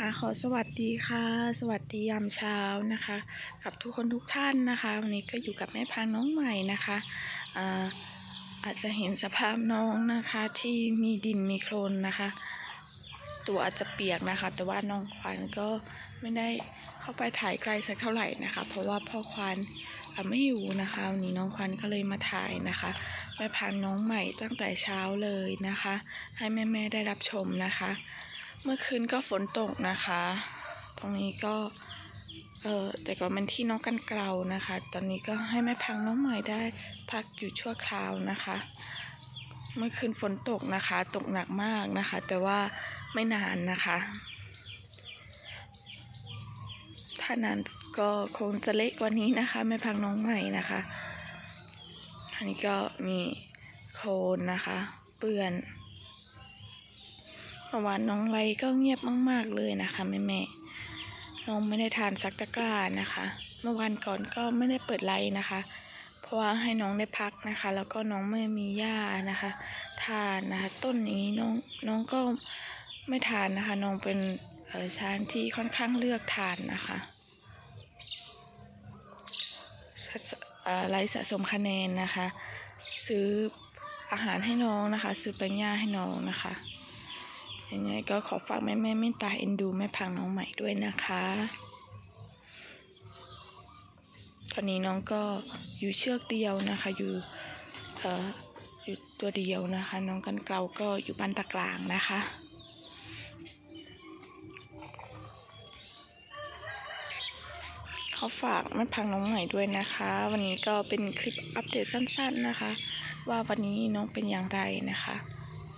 คะ ขอสวัสดีค่ะ สวัสดียามเช้านะคะ กับทุกคนทุกท่านนะคะ วันนี้ก็อยู่กับแม่พังน้องใหม่นะคะอ่าอาจจะเห็นสภาพน้องนะคะที่มีดินมีโคลนนะคะ ตัวอาจจะเปียกนะคะ แต่ว่าน้องควานก็ไม่ได้เข้าไปถ่ายไกลสักเท่าไหร่นะคะ เพราะว่าพ่อควานไม่อยู่นะคะวันนี้น้องควานก็เลยมาถ่ายนะคะแม่พันน้องใหม่ตั้งแต่เช้าเลยนะคะ ให้แม่ๆได้รับชมนะคะ เมื่อคืนก็ฝนตกนะคะ ตรงนี้ก็ เออแต่ก็มันที่น้องกันเกลานะคะ ตอนนี้ก็ให้แม่พังน้องใหม่ได้พักอยู่ชั่วคราวนะคะ เมื่อคืนฝนตกนะคะ ตกหนักมากนะคะ แต่ว่าไม่นานนะคะ ถ้านานก็คงจะเละกว่านี้นะคะแม่พังน้องใหม่นะคะอันนี้ก็มีโคลนนะคะ เปื้อน เมื่อวานน้องไรก็เงียบมาก ๆ เลยนะคะแม่แม่น้องไม่ได้ทานสักตะกร้านะคะ เมื่อวันก่อนก็ไม่ได้เปิดไลน์นะคะ เพราะว่าให้น้องได้พักนะคะ แล้วก็น้องไม่มีหญ้านะคะ ทานนะคะ ต้นนี้น้องน้องก็ไม่ทานนะคะ น้องเป็นช้างที่ค่อนข้างเลือกทานนะคะไลฟ์สะสมคะแนนนะคะ ซื้ออาหารให้น้องนะคะ ซื้อแป้งย่าให้น้องนะคะ ยังไงก็ขอฝากแม่แม่ๆเมตตาเอ็นดูแม่พังน้องใหม่ด้วยนะคะ ตอนนี้น้องก็อยู่เชือกเดียวนะคะ อยู่เอ่ออยู่ตัวเดียวนะคะ น้องกันเกลาก็อยู่บ้านตะกลางนะคะขอฝากแม่พังน้องใหม่ด้วยนะคะ วันนี้ก็เป็นคลิปอัปเดตสั้นๆนะคะ ว่าวันนี้น้องเป็นอย่างไรนะคะ